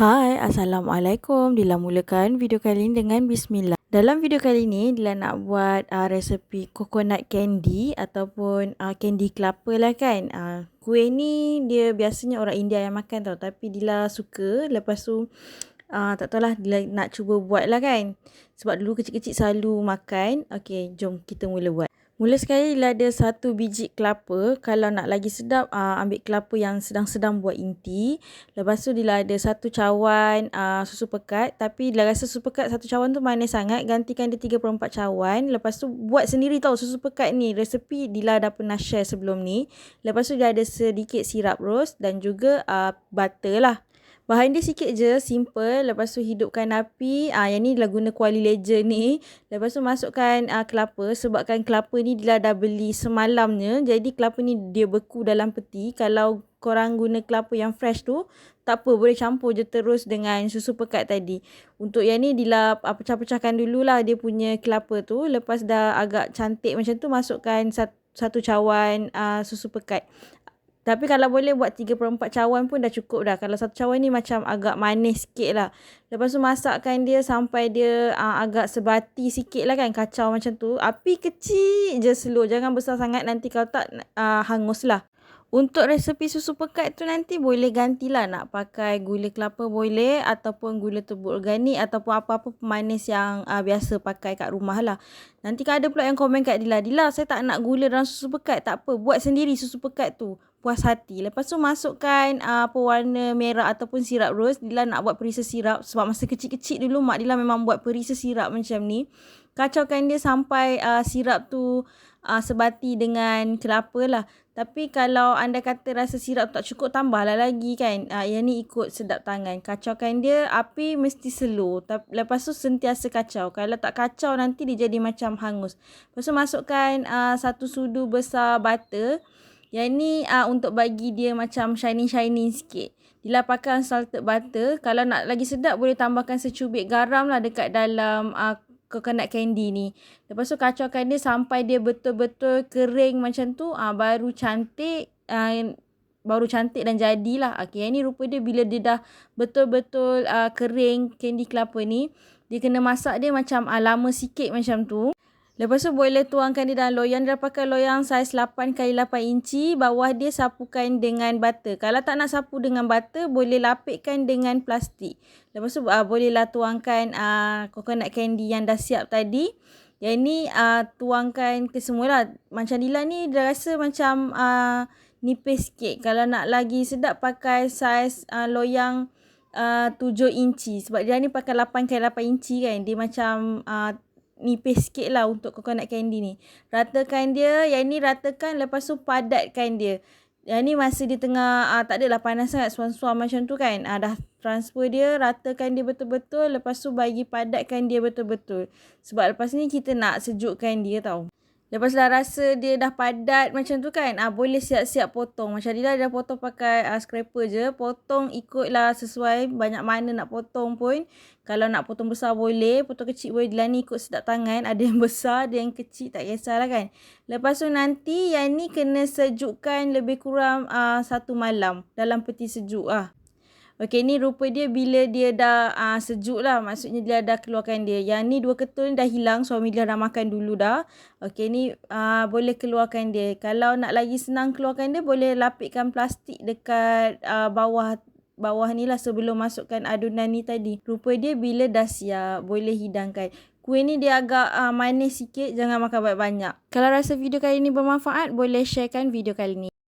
Hai, Assalamualaikum. Dila mulakan video kali ini dengan Bismillah. Dalam video kali ini, Dila nak buat uh, resepi coconut candy ataupun uh, candy kelapa lah kan. Uh, kuih ni dia biasanya orang India yang makan tau. Tapi Dila suka. Lepas tu, uh, tak tahulah Dila nak cuba buat lah kan. Sebab dulu kecil-kecil selalu makan. Okay, jom kita mula buat. Mula sekali Dila ada satu biji kelapa. Kalau nak lagi sedap, uh, ambil kelapa yang sedang-sedang buat inti. Lepas tu Dila ada satu cawan uh, susu pekat. Tapi Dila rasa susu pekat satu cawan tu manis sangat. Gantikan dia 3 per 4 cawan. Lepas tu buat sendiri tau susu pekat ni. Resepi Dila dah pernah share sebelum ni. Lepas tu dia ada sedikit sirap rose dan juga uh, butter lah. Bahan dia sikit je, simple. Lepas tu hidupkan api. Ah yang ni lah guna kuali legend ni. Lepas tu masukkan uh, kelapa. Sebabkan kelapa ni dia dah beli semalamnya. Jadi kelapa ni dia beku dalam peti. Kalau korang guna kelapa yang fresh tu, tak apa. Boleh campur je terus dengan susu pekat tadi. Untuk yang ni dia uh, pecah-pecahkan dululah dia punya kelapa tu. Lepas dah agak cantik macam tu, masukkan satu satu cawan uh, susu pekat. Tapi kalau boleh buat 3 per 4 cawan pun dah cukup dah. Kalau satu cawan ni macam agak manis sikit lah. Lepas tu masakkan dia sampai dia uh, agak sebati sikit lah kan. Kacau macam tu. Api kecil je slow. Jangan besar sangat nanti kalau tak uh, hangus lah. Untuk resepi susu pekat tu nanti boleh gantilah nak pakai gula kelapa boleh ataupun gula tebu organik ataupun apa-apa pemanis yang uh, biasa pakai kat rumah lah. Nanti kan ada pula yang komen kat Dila, Dila saya tak nak gula dalam susu pekat. Tak apa, buat sendiri susu pekat tu. Puas hati. Lepas tu masukkan uh, apa warna merah ataupun sirap rose. Dila nak buat perisa sirap sebab masa kecil-kecil dulu mak Dila memang buat perisa sirap macam ni. Kacaukan dia sampai uh, sirap tu uh, sebati dengan kelapa lah. Tapi kalau anda kata rasa sirap tak cukup, tambahlah lagi kan. Uh, yang ni ikut sedap tangan. Kacaukan dia, api mesti slow. Lepas tu sentiasa kacau. Kalau tak kacau, nanti dia jadi macam hangus. Lepas tu masukkan uh, satu sudu besar butter. Yang ni uh, untuk bagi dia macam shining-shining sikit. Dilapakan salted butter. Kalau nak lagi sedap, boleh tambahkan secubit garam lah dekat dalam uh, coconut candy ni. Lepas tu kacaukan dia sampai dia betul-betul kering macam tu. Ah baru cantik. Uh, baru cantik dan jadilah. Okay, yang ni rupa dia bila dia dah betul-betul uh, kering candy kelapa ni. Dia kena masak dia macam uh, lama sikit macam tu. Lepas tu boleh tuangkan dia dalam loyang. Dia pakai loyang saiz 8x8 inci. Bawah dia sapukan dengan butter. Kalau tak nak sapu dengan butter, boleh lapikkan dengan plastik. Lepas tu uh, bolehlah tuangkan uh, coconut candy yang dah siap tadi. Yang ni uh, tuangkan ke semua lah. Macam Dila ni dia rasa macam uh, nipis sikit. Kalau nak lagi sedap pakai saiz uh, loyang uh, 7 inci. Sebab dia ni pakai 8x8 inci kan. Dia macam... Uh, nipis sikit lah untuk coconut candy ni. Ratakan dia. Yang ni ratakan lepas tu padatkan dia. Yang ni masih di tengah uh, tak adalah panas sangat suam-suam macam tu kan. Uh, dah transfer dia, ratakan dia betul-betul. Lepas tu bagi padatkan dia betul-betul. Sebab lepas ni kita nak sejukkan dia tau. Lepas dah rasa dia dah padat macam tu kan, ah boleh siap-siap potong. Macam dia dah potong pakai ah, scraper je. Potong ikutlah sesuai banyak mana nak potong pun. Kalau nak potong besar boleh, potong kecil boleh. Dia ni ikut sedap tangan. Ada yang besar, ada yang kecil, tak kisahlah kan. Lepas tu nanti yang ni kena sejukkan lebih kurang ah, satu malam dalam peti sejuk ah. Okey ni rupa dia bila dia dah uh, sejuk lah. Maksudnya dia dah keluarkan dia. Yang ni dua ketul ni dah hilang. Suami dia dah makan dulu dah. Okey ni uh, boleh keluarkan dia. Kalau nak lagi senang keluarkan dia boleh lapikkan plastik dekat uh, bawah bawah ni lah sebelum masukkan adunan ni tadi. Rupa dia bila dah siap boleh hidangkan. Kuih ni dia agak uh, manis sikit. Jangan makan banyak-banyak. Kalau rasa video kali ni bermanfaat boleh sharekan video kali ni.